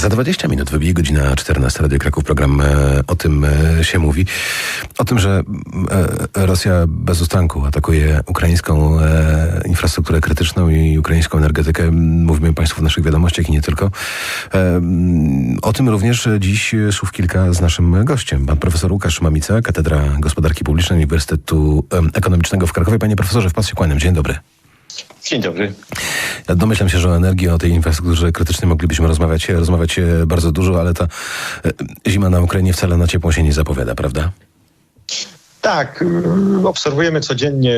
Za 20 minut wybije godzina 14. Radio Kraków. Program e, o tym e, się mówi. O tym, że e, Rosja bez ustanku atakuje ukraińską infrastrukturę krytyczną i ukraińską energetykę. Mówimy Państwu w naszych wiadomościach i nie tylko. O tym również dziś słów kilka z naszym gościem. Pan profesor Łukasz Mamica, Katedra Gospodarki Publicznej Uniwersytetu Ekonomicznego w Krakowie. Panie profesorze, w pas się kłaniam. Dzień dobry. Dzień dobry. Ja domyślam się, że o energii, o tej infrastrukturze krytycznej moglibyśmy rozmawiać, rozmawiać e, bardzo dużo, ale ta e, zima na Ukrainie wcale na ciepło się nie zapowiada, prawda? Tak, obserwujemy codziennie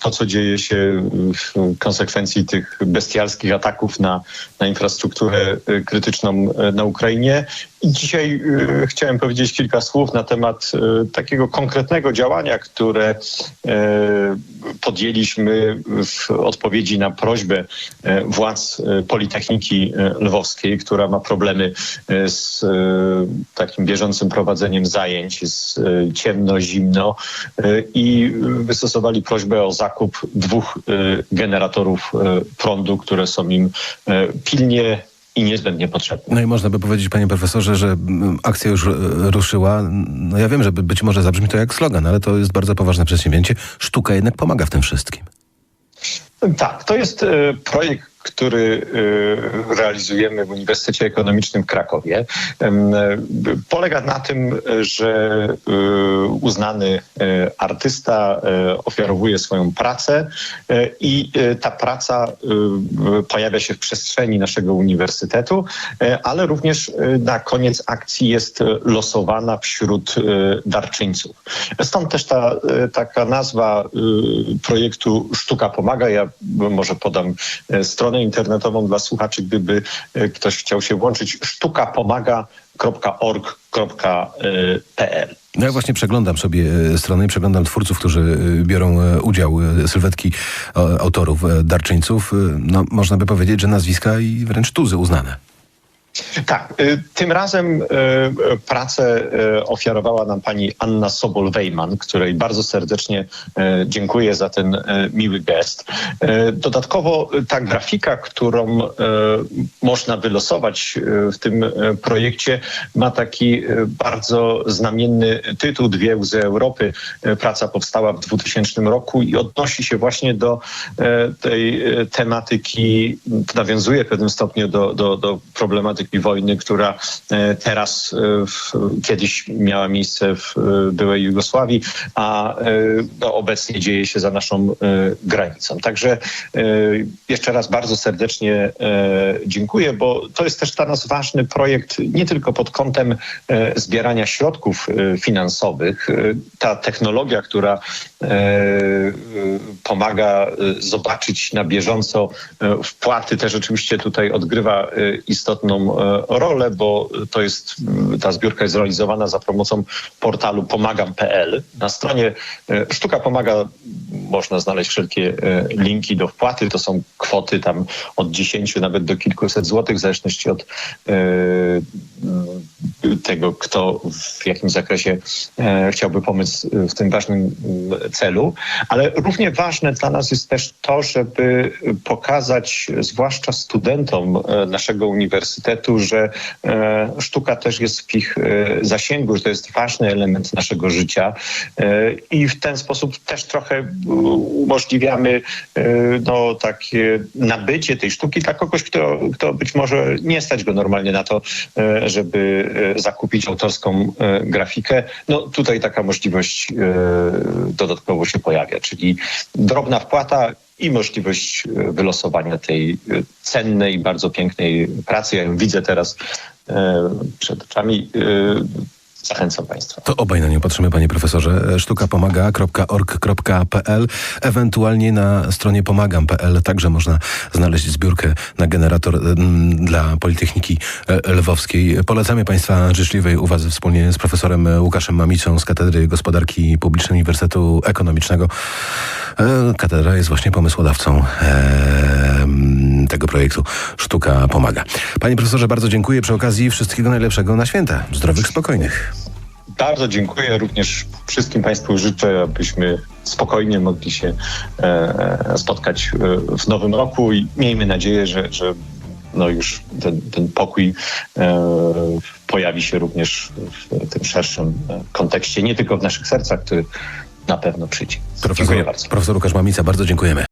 to, co dzieje się w konsekwencji tych bestialskich ataków na, na infrastrukturę krytyczną na Ukrainie. Dzisiaj y, chciałem powiedzieć kilka słów na temat y, takiego konkretnego działania, które y, podjęliśmy w odpowiedzi na prośbę władz Politechniki Lwowskiej, która ma problemy z takim bieżącym prowadzeniem zajęć, z ciemno, zimno i wystosowali prośbę o zakup dwóch generatorów prądu, które są im pilnie i niezbędnie potrzebne. No i można by powiedzieć, panie profesorze, że mm, akcja już e, ruszyła. No ja wiem, że by- być może zabrzmi to jak slogan, ale to jest bardzo poważne przedsięwzięcie. Sztuka jednak pomaga w tym wszystkim. Tak, to jest e, projekt, który e, realizujemy w Uniwersytecie Ekonomicznym w Krakowie. Polega na tym, że e, uznany e, artysta ofiarowuje swoją pracę i ta praca pojawia się w przestrzeni naszego uniwersytetu, ale również na koniec akcji jest losowana wśród darczyńców. Stąd też ta taka nazwa projektu Sztuka Pomaga. Ja może podam e, stronę internetową dla słuchaczy, gdyby e, ktoś chciał się włączyć. sztukapomaga.org.pl No ja właśnie przeglądam sobie e, stronę i przeglądam twórców, którzy e, biorą e, udział, e, sylwetki e, autorów, e, darczyńców. E, No można by powiedzieć, że nazwiska i wręcz tuzy uznane. Tak, y, tym razem y, pracę y, ofiarowała nam pani Anna Sobol-Wejman, której bardzo serdecznie dziękuję za ten miły gest. Dodatkowo ta grafika, którą można wylosować w tym projekcie, ma taki bardzo znamienny tytuł Dwie łzy Europy. Praca powstała w 2000 roku i odnosi się właśnie do tej tematyki, nawiązuje w pewnym stopniu do, do, do problematyki wojny, która e, teraz, e, w, kiedyś miała miejsce w e, byłej Jugosławii, a no, obecnie dzieje się za naszą granicą. Także jeszcze raz bardzo serdecznie dziękuję, bo to jest też dla nas ważny projekt, nie tylko pod kątem zbierania środków finansowych. Ta technologia, która pomaga zobaczyć na bieżąco wpłaty, też oczywiście tutaj odgrywa istotną e, rolę, bo to jest, m, ta zbiórka jest realizowana za pomocą portalu pomagam.pl. Na stronie e, Sztuka Pomaga można znaleźć wszelkie e, linki do wpłaty. To są kwoty tam od 10 nawet do kilkuset złotych, w zależności od tego, kto w jakim zakresie e, chciałby pomóc w tym ważnym celu. Ale równie ważne dla nas jest też to, żeby pokazać, zwłaszcza studentom e, naszego uniwersytetu, że e, sztuka też jest w ich e, zasięgu, że to jest ważny element naszego życia e, i w ten sposób też trochę e, umożliwiamy e, no, takie nabycie tej sztuki dla kogoś, kto, kto być może nie stać go normalnie na to, e, żeby e, zakupić autorską e, grafikę. No tutaj taka możliwość e, dodatkowo się pojawia, czyli drobna wpłata i możliwość e, wylosowania tej cennej, bardzo pięknej pracy. Ja ją widzę teraz przed oczami. Zachęcam Państwa. To obaj na nią patrzymy, panie profesorze. sztukapomaga.org.pl Ewentualnie na stronie pomagam.pl także można znaleźć zbiórkę na generator mm, dla Politechniki Lwowskiej. Polecamy państwa życzliwej uwadze wspólnie z profesorem Łukaszem Mamicą z Katedry Gospodarki Publicznej Uniwersytetu Ekonomicznego. E, Katedra jest właśnie pomysłodawcą e, tego projektu Sztuka Pomaga. Panie profesorze, bardzo dziękuję. Przy okazji wszystkiego najlepszego na święta. Zdrowych, spokojnych. Bardzo dziękuję. Również wszystkim Państwu życzę, abyśmy spokojnie mogli się e, spotkać e, w nowym roku i miejmy nadzieję, że, że no już ten, ten pokój e, pojawi się również w tym szerszym e, kontekście, nie tylko w naszych sercach, który na pewno przyjdzie. Dziękuję Profesor, bardzo. profesor Łukasz Mamica, bardzo dziękujemy.